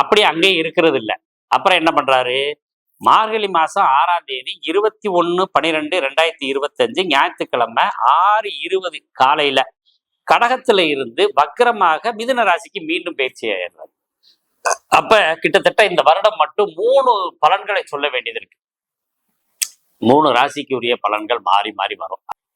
அப்படி அங்கேயே இருக்கிறது இல்லை அப்புறம் என்ன பண்றாரு? மார்கழி மாசம் ஆறாம் தேதி இருபத்தி ஒன்று பனிரெண்டு ரெண்டாயிரத்தி இருபத்தஞ்சு ஞாயிற்றுக்கிழமை ஆறு இருபது காலையில கடகத்துல இருந்து வக்கரமாக மிதுன ராசிக்கு மீண்டும் பயிற்சி ஆயிடுறாரு. அப்ப கிட்டத்தட்ட இந்த வருடம் மட்டும் மூணு பலன்களை சொல்ல வேண்டியது இருக்கு. மூணு ராசிக்குரிய பலன்கள் மாறி மாறி வரும்.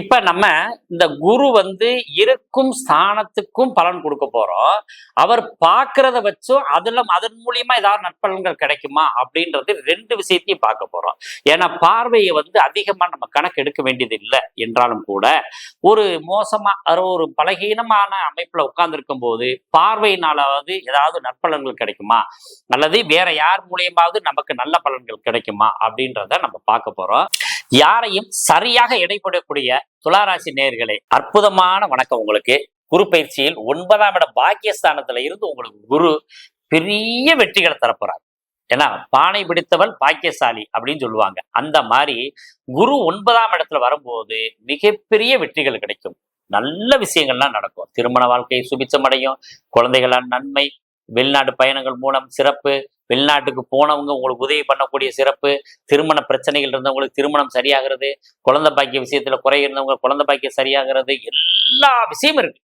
இப்ப நம்ம இந்த குரு வந்து இருக்கும் ஸ்தானத்துக்கும் பலன் கொடுக்க போறோம். அவர் பார்க்கறத வச்சும் அதுல அதன் மூலியமா ஏதாவது நற்பலன்கள் கிடைக்குமா அப்படின்றது ரெண்டு விஷயத்தையும் பார்க்க போறோம். ஏன்னா பார்வையை வந்து அதிகமா நம்ம கணக்கு எடுக்க வேண்டியது இல்லை என்றாலும் கூட ஒரு மோசமா ஒரு பலகீனமான அமைப்புல உட்கார்ந்துருக்கும் போது பார்வையினாலாவது ஏதாவது நற்பலன்கள் கிடைக்குமா? அல்லது வேற யார் மூலியமாவது நமக்கு நல்ல பலன்கள் கிடைக்குமா? அப்படின்றத நம்ம பார்க்க போறோம். யாரையும் சரியாக இடைப்படக்கூடிய துளாராசி நேர்களே அற்புதமான வணக்கம் உங்களுக்கு. குரு பயிற்சியில் ஒன்பதாம் இட பாக்கியஸ்தானத்துல இருந்து உங்களுக்கு குரு பெரிய வெற்றிகளை தரப்போறாரு. ஏன்னா பானை பிடித்தவள் பாக்கியசாலி அப்படின்னு சொல்லுவாங்க. அந்த மாதிரி குரு ஒன்பதாம் இடத்துல வரும்போது மிகப்பெரிய வெற்றிகள் கிடைக்கும். நல்ல விஷயங்கள்லாம் நடக்கும். திருமண வாழ்க்கை சுபிச்சமடையும். குழந்தைகளால் நன்மை வெளிநாடு பயணங்கள் மூலம் சிறப்பு வெளிநாட்டுக்கு போனவங்க உங்களுக்கு உதவி பண்ணக்கூடிய சிறப்பு திருமண பிரச்சனைகள் இருந்தவங்களுக்கு திருமணம் சரியாகிறது குழந்தை பாக்கிய விஷயத்துல குறை இருந்தவங்க குழந்தை பாக்கியம் சரியாகிறது எல்லா விஷயமும் இருக்கு.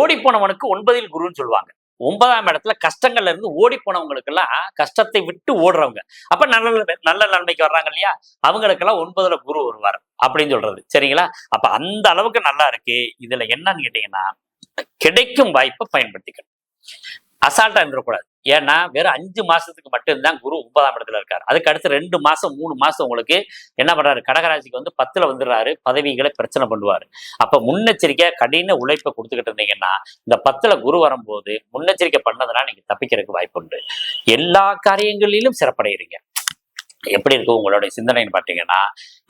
ஓடி போனவனுக்கு ஒன்பதில் குருன்னு சொல்லுவாங்க. ஒன்பதாம் இடத்துல கஷ்டங்கள்ல இருந்து ஓடி போனவங்களுக்கெல்லாம் கஷ்டத்தை விட்டு ஓடுறவங்க. அப்ப நல்ல நல்ல நன்மைக்கு வர்றாங்க இல்லையா? அவங்களுக்கெல்லாம் ஒன்பதுல குரு வருவார் அப்படின்னு சொல்றது. சரிங்களா? அப்ப அந்த அளவுக்கு நல்லா இருக்கு. இதுல என்னன்னு கேட்டீங்கன்னா கிடைக்கும் வாய்ப்பை பயன்படுத்திக்கணும். அசால்ட்டா இருந்துடக்கூடாது ஏன்னா வெறும் அஞ்சு மாசத்துக்கு மட்டும்தான் குரு ஒன்பதாம் இடத்துல இருக்காரு. அதுக்கு அடுத்து ரெண்டு மாசம் மூணு மாசம் உங்களுக்கு என்ன பண்றாரு? கடகராசிக்கு வந்து பத்துல வந்துடுறாரு. பதவிகளை பிரச்சனை பண்ணுவாரு. அப்ப முன்னெச்சரிக்கை கடின உழைப்பை கொடுத்துக்கிட்டு இருந்தீங்கன்னா இந்த பத்துல குரு வரும்போது முன்னெச்சரிக்கை பண்ணதுனா நீங்க தப்பிக்கிறதுக்கு வாய்ப்பு உண்டு. எல்லா காரியங்களிலும் சிறப்படைகிறீங்க எப்படி இருக்கு உங்களுடைய சிந்தனைன்னு பார்த்தீங்கன்னா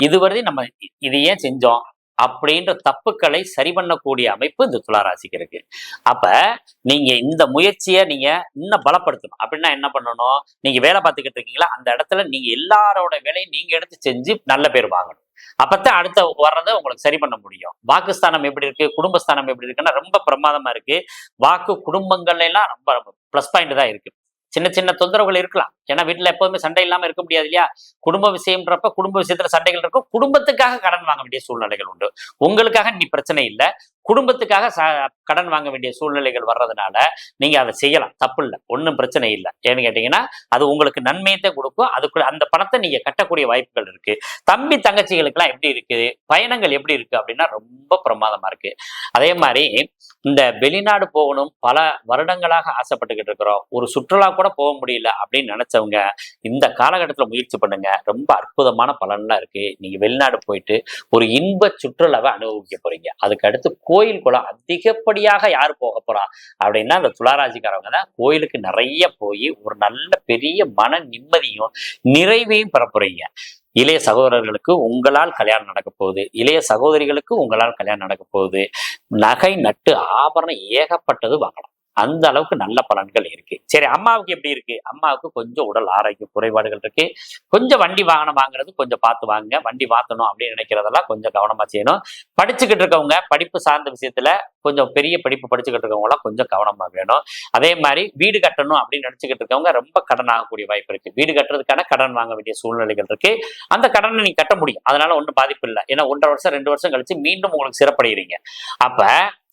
இதுவரை நம்ம இது ஏன் செஞ்சோம்? அப்படின்ற தப்புக்களை சரி பண்ணக்கூடிய அமைப்பு இந்த துளாராசிக்கு இருக்கு. அப்ப நீங்க இந்த முயற்சியை நீங்க இன்னும் பலப்படுத்தணும். அப்படின்னா என்ன பண்ணணும்? நீங்க வேலை பார்த்துக்கிட்டு இருக்கீங்களா? அந்த இடத்துல நீங்க எல்லாரோட வேலையும் நீங்க எடுத்து செஞ்சு நல்ல பேர் வாங்கணும். அப்பத்தான் அடுத்த வர்றதை உங்களுக்கு சரி பண்ண முடியும். வாக்குஸ்தானம் எப்படி இருக்கு? குடும்பஸ்தானம் எப்படி இருக்குன்னா ரொம்ப பிரமாதமா இருக்கு. வாக்கு குடும்பங்கள்லாம் எல்லாம் ரொம்ப ப்ளஸ் பாயிண்ட் தான் இருக்கு. சின்ன சின்ன தொந்தரவுகள் இருக்கலாம். ஏன்னா வீட்டுல எப்போதுமே சண்டை இல்லாம இருக்க முடியாது இல்லையா? குடும்ப விஷயம்ன்றப்ப குடும்ப விஷயத்துல சண்டைகள் இருக்கும். குடும்பத்துக்காக கடன் வாங்க வேண்டிய சூழ்நிலைகள் உண்டு. உங்களுக்காக நீ பிரச்சனை இல்லை. குடும்பத்துக்காக ச- கடன் வாங்க வேண்டிய சூழ்நிலைகள் வர்றதுனால நீங்க அதை செய்யலாம். தப்பு இல்லை ஒன்றும் பிரச்சனை இல்லை. ஏன்னு கேட்டீங்கன்னா அது உங்களுக்கு நன்மையத்தை கொடுக்கும். அதுக்குள்ள அந்த பணத்தை நீங்க கட்டக்கூடிய வாய்ப்புகள் இருக்கு. தம்பி தங்கச்சிகளுக்கெல்லாம் எப்படி இருக்கு? பயணங்கள் எப்படி இருக்கு? அப்படின்னா ரொம்ப பிரமாதமா இருக்கு. அதே மாதிரி இந்த வெளிநாடு போகணும் பல வருடங்களாக ஆசைப்பட்டுக்கிட்டு இருக்கிறோம். ஒரு சுற்றுலா கூட போக முடியல அப்படின்னு நினைச்சவங்க இந்த காலகட்டத்தில் முயற்சி பண்ணுங்க. ரொம்ப அற்புதமான பலன்லாம் இருக்கு. நீங்க வெளிநாடு போயிட்டு ஒரு இன்ப சுற்றுலாவை அனுபவிக்க போறீங்க. அதுக்கு அடுத்து கோயில் குளம் அதிகப்படியாக யார் போக போறா? அப்படின்னா அந்த துளாராசிக்காரவங்க தான் கோயிலுக்கு நிறைய போய் ஒரு நல்ல பெரிய மன நிம்மதியும் நிறைவையும் பெறப்புறீங்க இளைய சகோதரர்களுக்கு உங்களால் கல்யாணம் நடக்க போகுது. இளைய சகோதரிகளுக்கு உங்களால் கல்யாணம் நடக்க போகுது. நகை நட்டு ஆபரணம் ஏகப்பட்டது வாங்கலாம். அந்த அளவுக்கு நல்ல பலன்கள் இருக்கு. சரி அம்மாவுக்கு எப்படி இருக்கு? அம்மாவுக்கு கொஞ்சம் உடல் ஆரோக்கிய குறைபாடுகள் இருக்கு. கொஞ்சம் வண்டி வாகனம் வாங்குறது கொஞ்சம் பார்த்து வாங்க வண்டி மாத்தணும் அப்படின்னு நினைக்கிறதெல்லாம் கொஞ்சம் கவனமா செய்யணும். படிச்சுக்கிட்டு இருக்கவங்க படிப்பு சார்ந்த விஷயத்துல கொஞ்சம் பெரிய படிப்பு படிச்சுக்கிட்டு இருக்கவங்க கொஞ்சம் கவனமா வேணும். அதே மாதிரி வீடு கட்டணும் அப்படின்னு நினைச்சுக்கிட்டு இருக்கவங்க ரொம்ப கடன் ஆகக்கூடிய வாய்ப்பு இருக்கு. வீடு கட்டுறதுக்கான கடன் வாங்க வேண்டிய சூழ்நிலைகள் இருக்கு. அந்த கடனை நீங்க கட்ட முடியும். அதனால ஒன்றும் பாதிப்பு இல்லை. ஏன்னா ஒன்றரை வருஷம் ரெண்டு வருஷம் கழிச்சு மீண்டும் உங்களுக்கு சிறப்படைகிறீங்க அப்ப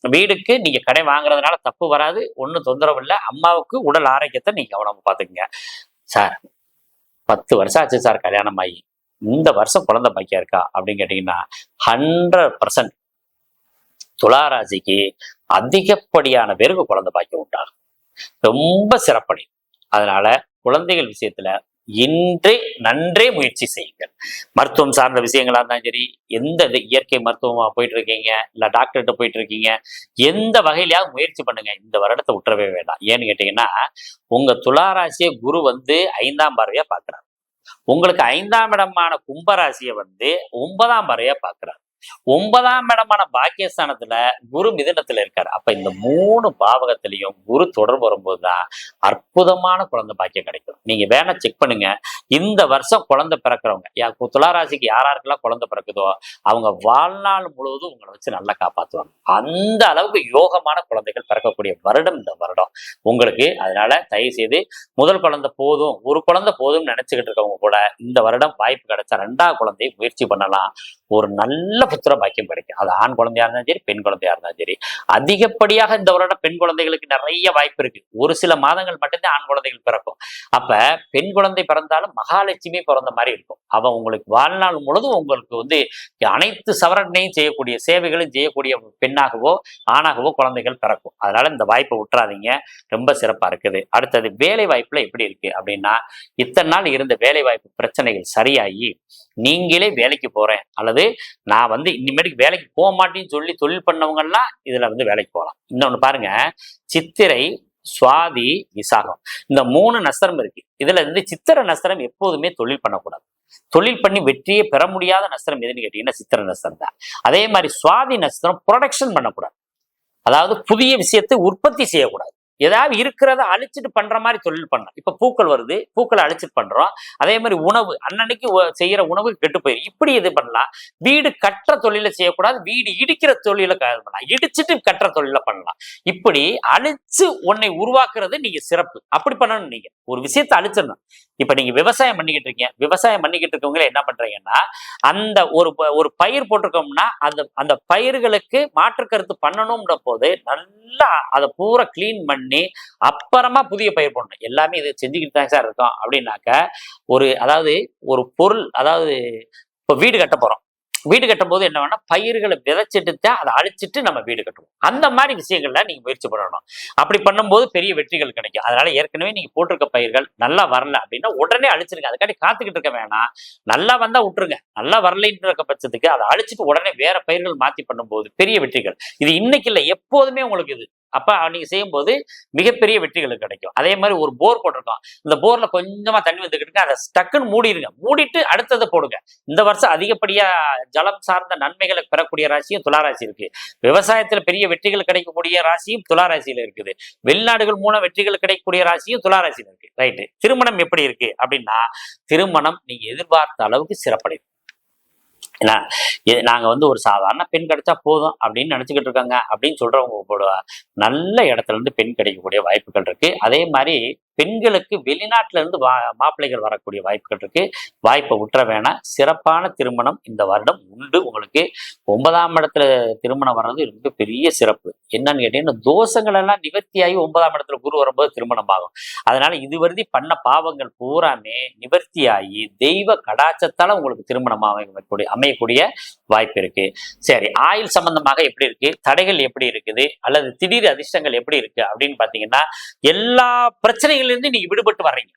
வீடுக்கு நீங்க கடை வாங்குறதுனால தப்பு வராது ஒன்றும் தொந்தரவு இல்லை. அம்மாவுக்கு உடல் ஆரோக்கியத்தை நீங்க கவனமா பாத்துக்கங்க. சார் பத்து வருஷம் ஆச்சு சார் கல்யாணம் ஆகி. இந்த வருஷம் குழந்தை பாக்கியா இருக்கா? அப்படின்னு கேட்டீங்கன்னா ஹண்ட்ரட் பர்சன்ட் துளாராசிக்கு அதிகப்படியான பேருக்கு குழந்தை பாக்கியம் உண்டாகும். ரொம்ப சிறப்படி. அதனால குழந்தைகள் விஷயத்துல இன்றே நன்றே முயற்சி செய்யுங்கள். மருத்துவம் சார்ந்த விஷயங்களா இருந்தாலும் சரி எந்த இயற்கை மருத்துவமா போயிட்டு இருக்கீங்க இல்ல டாக்டர்கிட்ட போயிட்டு இருக்கீங்க எந்த வகையிலயாவது முயற்சி பண்ணுங்க. இந்த வருடத்தை விட்டுறவே வேண்டாம். ஏன்னு கேட்டீங்கன்னா உங்க துளாராசியை குரு வந்து ஐந்தாம் பார்வையா பாக்குறாரு உங்களுக்கு ஐந்தாம் இடமான கும்பராசியை வந்து ஒன்பதாம் பறையா பாக்குறாரு ஒன்பதாம் இடமான பாக்கியஸ்தானத்துல குரு மிதனத்துல இருக்காரு. அப்ப இந்த மூணு பாவகத்திலையும் குரு தொடர்பு வரும்போதுதான் அற்புதமான குழந்தை பாக்கியம் கிடைக்கும். நீங்க வேணா செக் பண்ணுங்க. இந்த வருஷம் குழந்தை பிறக்கிறவங்க துளாராசிக்கு யாராருக்கெல்லாம் குழந்தை பிறக்குதோ அவங்க வாழ்நாள் முழுவதும் உங்களை வச்சு நல்லா காப்பாத்துவாங்க. அந்த அளவுக்கு யோகமான குழந்தைகள் பிறக்கக்கூடிய வருடம் இந்த வருடம். உங்களுக்கு அதனால தயவு செய்து முதல் குழந்தை போதும் ஒரு குழந்தை போதும்னு நினைச்சுக்கிட்டு இருக்கவங்க கூட இந்த வருடம் வாய்ப்பு கிடைச்சா ரெண்டாவது குழந்தையை முயற்சி பண்ணலாம். ஒரு நல்ல புத்திர பாக்கியம் கிடைக்கும். அது ஆண் குழந்தையா இருந்தாலும் சரி பெண் குழந்தையா இருந்தாலும் சரி. அதிகப்படியாக இந்த வருடம் பெண் குழந்தைகளுக்கு நிறைய வாய்ப்பு இருக்கு. ஒரு சில மாதங்கள் மட்டும்தான் ஆண் குழந்தைகள் பிறக்கும். அப்ப பெண் குழந்தை பிறந்தாலும் மகாலட்சுமி பிறந்த மாதிரி இருக்கும். அவன் உங்களுக்கு வாழ்நாள் முழுதும் உங்களுக்கு வந்து அனைத்து சவரனையும் செய்யக்கூடிய சேவைகளும் செய்யக்கூடிய பெண்ணாகவோ ஆணாகவோ குழந்தைகள் பிறக்கும். அதனால இந்த வாய்ப்பை விட்டுறாதீங்க. ரொம்ப சிறப்பா இருக்குது. அடுத்தது வேலை வாய்ப்புல எப்படி இருக்கு அப்படின்னா இத்தனை நாள் இருந்த வேலை வாய்ப்பு பிரச்சனைகள் சரியாகி நீங்களே வேலைக்கு போறேன் அல்லது நான் வந்து இனிமேட்டுக்கு வேலைக்கு போக மாட்டேன்னு சொல்லி தொழில் பண்ணவங்கன்னா இதில் இதுல வந்து வேலைக்கு போகலாம். இன்னொன்னு பாருங்க சித்திரை சுவாதி விசாகம். இந்த மூணு நஸ்திரம் இருக்கு. இதுல இருந்து சித்திர நஸ்திரம் எப்போதுமே தொழில் பண்ணக்கூடாது. தொழில் பண்ணி வெற்றியே பெற முடியாத நஸ்திரம் எதுன்னு கேட்டீங்கன்னா சித்திர நஸ்திரம் தான். அதே மாதிரி சுவாதி நஸ்திரம் ப்ரொடக்ஷன் பண்ணக்கூடாது. அதாவது புதிய விஷயத்தை உற்பத்தி செய்யக்கூடாது. ஏதாவது இருக்கிறத அழிச்சிட்டு பண்ற மாதிரி தொழில் பண்ணலாம். இப்ப பூக்கள் வருது பூக்களை அழிச்சிட்டு பண்றோம். அதே மாதிரி உணவு அன்னன்னைக்கு செய்யற உணவு கெட்டு போயிடும் இப்படி இது பண்ணலாம். வீடு கட்டுற தொழிலை செய்யக்கூடாது. வீடு இடிக்கிற தொழிலை க- பண்ணலாம். இடிச்சிட்டு கட்டுற தொழிலை பண்ணலாம். இப்படி அழிச்சு உன்னை உருவாக்குறது நீங்க சிறப்பு. அப்படி பண்ணணும் நீங்க. ஒரு விஷயத்தை அழிச்சிடணும். இப்ப நீங்க விவசாயம் பண்ணிக்கிட்டு இருக்கீங்க. விவசாயம் பண்ணிக்கிட்டு இருக்கவங்களே என்ன பண்றீங்கன்னா அந்த ஒரு ப- ஒரு பயிர் போட்டிருக்கோம்னா அந்த அந்த பயிர்களுக்கு மாற்று கருத்து பண்ணணும்ன்ற போது நல்லா அதை பூரா கிளீன் பண்ணி அப்புறமா புதிய பயிர் போடணும். எல்லாமே இது செஞ்சுக்கிட்டு தான் சார் இருக்கோம். அப்படின்னாக்க ஒரு அதாவது ஒரு பொருள் அதாவது இப்போ வீடு கட்ட போறோம். வீடு கட்டும் போது என்ன வேணா பயிர்களை விதைச்சிட்டு தான் அதை அழிச்சிட்டு நம்ம வீடு கட்டுவோம். அந்த மாதிரி விஷயங்கள்ல நீங்க முயற்சி பண்ணணும். அப்படி பண்ணும்போது பெரிய வெற்றிகள் கிடைக்கும். அதனால ஏற்கனவே நீங்க போட்டிருக்க பயிர்கள் நல்லா வரல அப்படின்னா உடனே அழிச்சிருங்க. அதுக்காண்டி காத்துக்கிட்டு இருக்க வேணாம். நல்லா வந்தா விட்டுருங்க. நல்லா வரலைன்ற இருக்க பட்சத்துக்கு அதை அழிச்சிட்டு உடனே வேற பயிர்கள் மாத்தி பண்ணும்போது பெரிய வெற்றிகள். இது இன்னைக்கு இல்லை எப்போதுமே உங்களுக்கு இது. அப்போ நீங்க செய்யும்போது மிகப்பெரிய வெற்றிகளுக்கு கிடைக்கும். அதே மாதிரி ஒரு போர் போட்டிருக்கோம் இந்த போர்ல கொஞ்சமா தண்ணி வந்துக்கிட்டு அதை டக்குன்னு மூடிடுங்க மூடிட்டு அடுத்ததை போடுங்க. இந்த வருஷம் அதிகப்படியா ஜலம் சார்ந்த நன்மைகளை பெறக்கூடிய ராசியும் துளாராசி இருக்கு. விவசாயத்துல பெரிய வெற்றிகள் கிடைக்கக்கூடிய ராசியும் துளாராசியில் இருக்குது. வெளிநாடுகள் மூலம் வெற்றிகள் கிடைக்கக்கூடிய ராசியும் துளாராசியில் இருக்கு. ரைட்டு திருமணம் எப்படி இருக்கு? அப்படின்னா திருமணம் நீங்க எதிர்பார்த்த அளவுக்கு சிறப்படையும். ஏன்னா நாங்க வந்து ஒரு சாதாரண பெண் கிடைச்சா போதும் அப்படின்னு நினைச்சுக்கிட்டு இருக்காங்க அப்படின்னு சொல்றவங்க நல்ல இடத்துல இருந்து பெண் கிடைக்கக்கூடிய வாய்ப்புகள் இருக்கு. அதே மாதிரி பெண்களுக்கு வெளிநாட்டுல இருந்து வா மாப்பிள்ளைகள் வரக்கூடிய வாய்ப்புகள் இருக்கு. வாய்ப்பை விட்டுற வேணாம் சிறப்பான திருமணம் இந்த வருடம் உண்டு உங்களுக்கு. ஒன்பதாம் இடத்துல திருமணம் வர்றது ரொம்ப பெரிய சிறப்பு. என்னன்னு கேட்டீங்கன்னா தோஷங்கள் எல்லாம் நிவர்த்தியாகி ஒன்பதாம் இடத்துல குரு வரும்போது திருமணம் ஆகும். அதனால இதுவரை பண்ண பாவங்கள் பூராமே நிவர்த்தியாகி தெய்வ கடாச்சத்தால உங்களுக்கு திருமணம் அமையக்கூடிய அமையக்கூடிய வாய்ப்பு இருக்கு. சரி ஆயுள் சம்பந்தமாக எப்படி இருக்கு? தடைகள் எப்படி இருக்குது? அல்லது திடீர் அதிர்ஷ்டங்கள் எப்படி இருக்கு? அப்படின்னு பாத்தீங்கன்னா எல்லா பிரச்சனைகளிலிருந்து நீங்க விடுபட்டு வர்றீங்க.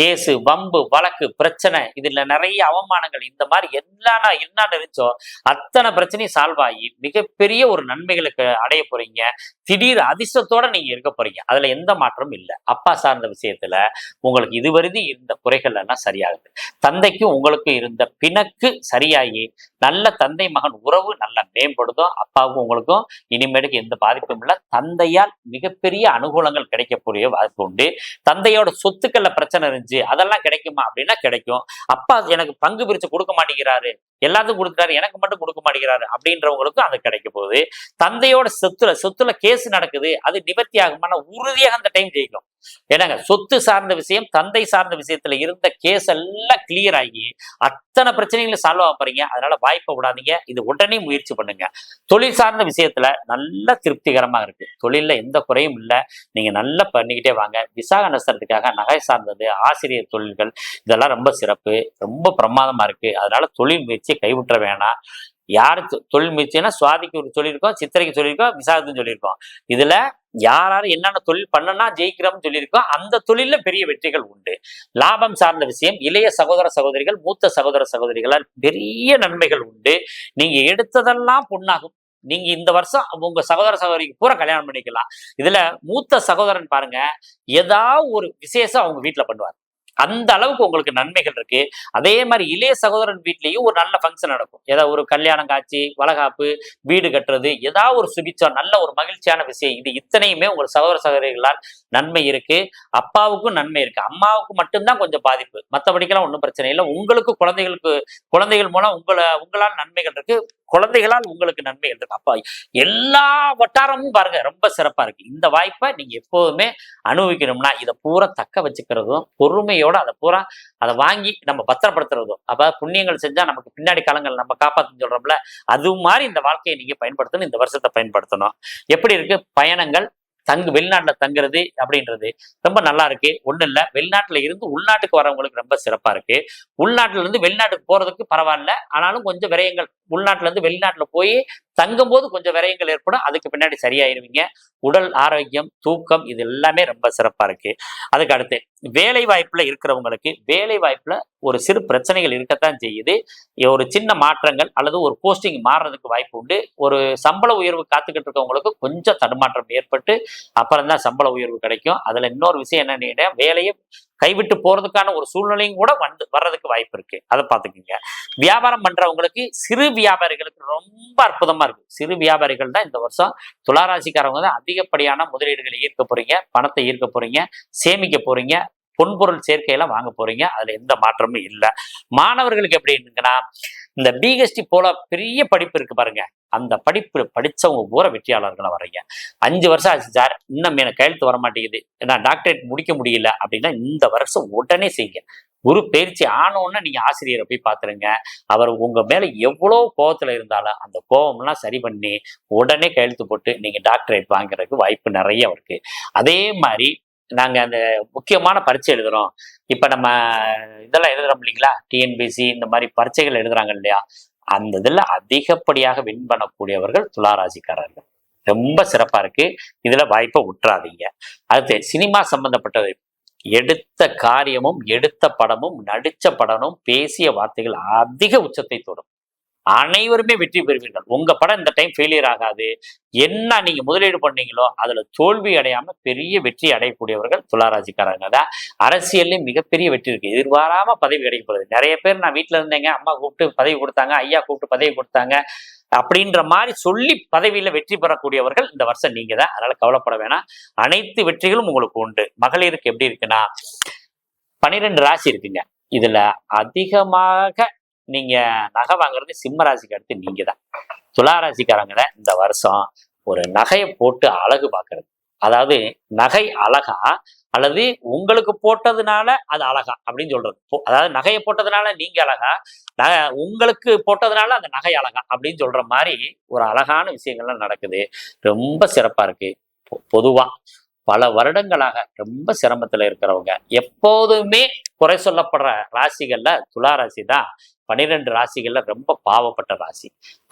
கேஸு வம்பு வழக்கு பிரச்சனை இதுல நிறைய அவமானங்கள். இந்த மாதிரி எல்லா என்ன இருந்துச்சோ அத்தனை பிரச்சனையும் சால்வ் ஆகி மிகப்பெரிய ஒரு நன்மைகளுக்கு அடைய போறீங்க. திடீர் அதிர்ஷ்டத்தோட நீங்க இருக்க போறீங்க. அதுல எந்த மாற்றமும் இல்லை. அப்பா சார்ந்த விஷயத்துல உங்களுக்கு இதுவரைதி இருந்த குறைகள் எல்லாம் சரியாகுது. தந்தைக்கும் உங்களுக்கும் இருந்த பிணக்கு சரியாகி நல்ல தந்தை மகன் உறவு நல்லா மேம்படுதும் அப்பாவுக்கும் உங்களுக்கும் இனிமேலுக்கு எந்த பாதிப்பும் இல்லை. தந்தையால் மிகப்பெரிய அனுகூலங்கள் கிடைக்கக்கூடிய வாய்ப்பு உண்டு. தந்தையோட சொத்துக்கள்ல பிரச்சனை இருந்துச்சு அதெல்லாம் கிடைக்குமா? அப்படின்னா கிடைக்கும். அப்பா எனக்கு பங்கு பிரிச்சு கொடுக்க மாட்டேங்கிறாரு. எல்லாத்துக்கும் கொடுக்குறாரு எனக்கு மட்டும் கொடுக்க மாட்டேங்கிறாரு அப்படின்றவங்களுக்கும் அது கிடைக்க போகுது. தந்தையோட சொத்துல சொத்துல கேஸ் நடக்குது அது நிவர்த்தி ஆகுமான உறுதியாக அந்த டைம் ஜெயிக்கும். ஏன்னாங்க சொத்து சார்ந்த விஷயம் தந்தை சார்ந்த விஷயத்துல இருந்த கேஸ் எல்லாம் கிளியர் ஆகி அத்தனை பிரச்சனைகளும் சால்வ் ஆக போறீங்க. அதனால வாய்ப்பை விடாதீங்க. இது உடனே முயற்சி பண்ணுங்க. தொழில் சார்ந்த விஷயத்துல நல்ல திருப்திகரமா இருக்கு. தொழில்ல எந்த குறையும் இல்லை. நீங்க நல்லா பண்ணிக்கிட்டே வாங்க. விசாக நஷ்டத்துக்காக நகை சார்ந்தது ஆசிரியர் தொழில்கள் இதெல்லாம் ரொம்ப சிறப்பு ரொம்ப பிரமாதமா இருக்கு. அதனால தொழில் முயற்சி முயற்சியை கைவிட்ட வேணாம் யாரு தொழில் முயற்சினா சுவாதிக்கு ஒரு சொல்லியிருக்கோம் சித்திரைக்கு சொல்லியிருக்கோம் விசாகத்துக்கு சொல்லியிருக்கோம். இதுல யாராரு என்னென்ன தொழில் பண்ணனா ஜெயிக்கிறோம்னு சொல்லியிருக்கோம். அந்த தொழில பெரிய வெற்றிகள் உண்டு. லாபம் சார்ந்த விஷயம் இளைய சகோதர சகோதரிகள் மூத்த சகோதர சகோதரிகளால் பெரிய நன்மைகள் உண்டு. நீங்க எடுத்ததெல்லாம் பொண்ணாகும் நீங்க இந்த வருஷம் உங்க சகோதர சகோதரிக்கு பூரா கல்யாணம் பண்ணிக்கலாம். இதுல மூத்த சகோதரன் பாருங்க ஏதாவது ஒரு விசேஷம் அவங்க வீட்டுல பண்ணுவார். அந்த அளவுக்கு உங்களுக்கு நன்மைகள் இருக்கு. அதே மாதிரி இளைய சகோதரன் வீட்லயும் ஒரு நல்ல ஃபங்க்ஷன் நடக்கும். ஏதாவது ஒரு கல்யாணம் காட்சி வளகாப்பு வீடு கட்டுறது ஏதாவது ஒரு சுபிச்சம் நல்ல ஒரு மகிழ்ச்சியான விஷயம். இது இத்தனையுமே உங்கள் சகோதர சகோதரிகளால் நன்மை இருக்கு. அப்பாவுக்கும் நன்மை இருக்கு. அம்மாவுக்கு மட்டும்தான் கொஞ்சம் பாதிப்பு. மற்றபடிக்கெல்லாம் ஒன்றும் பிரச்சனை இல்லை. உங்களுக்கு குழந்தைகளுக்கு குழந்தைகள் மூலம் உங்களை உங்களால் நன்மைகள் இருக்கு. குழந்தைகளால் உங்களுக்கு நன்மை இருக்கு அப்பா எல்லா வட்டாரமும் பாருங்க ரொம்ப சிறப்பா இருக்கு. இந்த வாய்ப்பை நீங்க எப்போதுமே அனுபவிக்கணும்னா இதை பூரா தக்க வச்சுக்கிறதும் பொறுமையோட அதை பூரா அதை வாங்கி நம்ம பத்திரப்படுத்துறதும் அப்ப புண்ணியங்கள் செஞ்சா நமக்கு பின்னாடி காலங்கள் நம்ம காப்பாத்துன்னு சொல்றோம்ல அது மாதிரி இந்த வாழ்க்கையை நீங்க பயன்படுத்தணும் இந்த வருஷத்தை பயன்படுத்தணும். எப்படி இருக்கு? பயணங்கள் தங்கு வெளிநாட்டுல தங்குறது அப்படின்றது ரொம்ப நல்லா இருக்கு. ஒண்ணும் இல்ல. வெளிநாட்டுல இருந்து உள்நாட்டுக்கு வரவங்களுக்கு ரொம்ப சிறப்பா இருக்கு. உள்நாட்டுல இருந்து வெளிநாட்டுக்கு போறதுக்கு பரவாயில்ல. ஆனாலும் கொஞ்சம் விரயங்கள் உள்நாட்டுல இருந்து வெளிநாட்டுல போய் தங்கும் போது கொஞ்சம் விரயங்கள் ஏற்படும். அதுக்கு பின்னாடி சரியாயிருவீங்க. உடல் ஆரோக்கியம் தூக்கம் இது எல்லாமே ரொம்ப சிறப்பா இருக்கு. அதுக்கு அடுத்து வேலை வாய்ப்புல இருக்கிறவங்களுக்கு வேலை வாய்ப்புல ஒரு சிறு பிரச்சனைகள் இருக்கத்தான் செய்யுது. ஒரு சின்ன மாற்றங்கள் அல்லது ஒரு போஸ்டிங் மாறுறதுக்கு வாய்ப்பு உண்டு. ஒரு சம்பள உயர்வு காத்துக்கிட்டு இருக்கவங்களுக்கு கொஞ்சம் தடுமாற்றம் ஏற்பட்டு அப்புறம் தான் சம்பள உயர்வு கிடைக்கும். அதுல இன்னொரு விஷயம் என்னன்னு வேலையை கைவிட்டு போறதுக்கான ஒரு சூழ்நிலையும் கூட வந்து வர்றதுக்கு வாய்ப்பு இருக்கு. அதை பாத்துக்கோங்க வியாபாரம் பண்றவங்களுக்கு சிறு வியாபாரிகளுக்கு ரொம்ப அற்புதமா இருக்கு சிறு வியாபாரிகள் தான் இந்த வருஷம் துளாராசிக்காரவங்க தான் அதிகப்படியான முதலீடுகளை ஈர்க்க போறீங்க பணத்தை ஈர்க்க போறீங்க சேமிக்க போறீங்க பொன்பொருள் சேர்க்கையெல்லாம் வாங்க போறீங்க. அதுல எந்த மாற்றமும் இல்லை. மாணவர்களுக்கு எப்படி இருக்குன்னா இந்த பிஹெச்டி போல பெரிய படிப்பு இருக்கு பாருங்க. அந்த படிப்பு படித்தவங்க பூரா வெற்றியாளர்களை வரீங்க அஞ்சு வருஷம் ஆச்சு சார் இன்னும் எனக்கு கையெழுத்து வர மாட்டேங்குது. நான் டாக்டரேட் முடிக்க முடியல அப்படின்னா இந்த வருஷம் உடனே செய்யுங்க. குரு பயிற்சி ஆனோன்னு நீங்க ஆசிரியரை போய் பார்த்துருங்க அவர் உங்க மேல எவ்வளோ கோபத்துல இருந்தாலும் அந்த கோவம்லாம் சரி பண்ணி உடனே கையெழுத்து போட்டு நீங்க டாக்டரேட் வாங்குறதுக்கு வாய்ப்பு நிறைய இருக்கு. அதே மாதிரி நாங்க அந்த முக்கியமான பரீட்சை எழுதுறோம். இப்ப நம்ம இதெல்லாம் எழுதுறோம் இல்லைங்களா? டிஎன்பிசி இந்த மாதிரி பரீட்சைகள் எழுதுறாங்க இல்லையா? அந்த இதுல அதிகப்படியாக வின் பண்ணக்கூடியவர்கள் துளாராசிக்காரர்கள். ரொம்ப சிறப்பா இருக்கு. இதுல வாய்ப்பை விட்டுறாதீங்க அடுத்து சினிமா சம்பந்தப்பட்டது. எடுத்த காரியமும் எடுத்த படமும் நடிச்ச படமும் பேசிய வார்த்தைகள் அதிக உச்சத்தை தொடும். அனைவருமே வெற்றி பெறுவீர்கள். உங்க படம் இந்த டைம் ஃபெயிலியர் ஆகாது. என்ன நீங்க முதலீடு பண்ணீங்களோ அதுல தோல்வி அடையாம பெரிய வெற்றி அடையக்கூடியவர்கள் துளாராஜிக்காரங்க தான் அரசியல்லையும் மிகப்பெரிய வெற்றி இருக்கு. எதிர்பாராம பதவி கிடைக்கப்படுது நிறைய பேர் நான் வீட்டுல இருந்தேங்க. அம்மா கூப்பிட்டு பதவி கொடுத்தாங்க ஐயா கூப்பிட்டு பதவி கொடுத்தாங்க. அப்படின்ற மாதிரி சொல்லி பதவியில வெற்றி பெறக்கூடியவர்கள் இந்த வருஷம் நீங்க தான். அதனால கவலைப்பட வேணாம். அனைத்து வெற்றிகளும் உங்களுக்கு உண்டு. மகளிருக்கு எப்படி இருக்குன்னா பனிரெண்டு ராசி இருக்குங்க. இதுல அதிகமாக நீங்க நகை வாங்குறது சிம்ம ராசிக்கு அடுத்து நீங்க தான் துலா ராசிக்காரங்க இந்த வருஷம் ஒரு நகையை போட்டு அழகு பார்க்கறது. அதாவது நகை அழகா அல்லது உங்களுக்கு போட்டதுனால அது அழகா அப்படின்னு சொல்றது. அதாவது நகையை போட்டதுனால நீங்க அழகா நகை உங்களுக்கு போட்டதுனால அந்த நகை அழகா அப்படின்னு சொல்ற மாதிரி ஒரு அழகான விஷயங்கள்லாம் நடக்குது. ரொம்ப சிறப்பா இருக்கு. பொதுவா பல வருடங்களாக ரொம்ப சிரமத்துல இருக்கிறவங்க. எப்போதுமே குறை சொல்லப்படுற ராசிகள்ல துலா ராசி தான் பனிரெண்டு ராசிகள்ல ரொம்ப பாவப்பட்ட ராசி.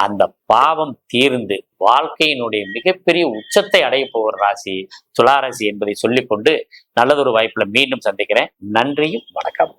அந்த பாவம் தீர்ந்து வாழ்க்கையினுடைய மிகப்பெரிய உச்சத்தை அடைய போகிற ராசி துளாராசி என்பதை சொல்லிக்கொண்டு நல்லதொரு வாய்ப்புல மீண்டும் சந்திக்கிறேன். நன்றியும் வணக்கம்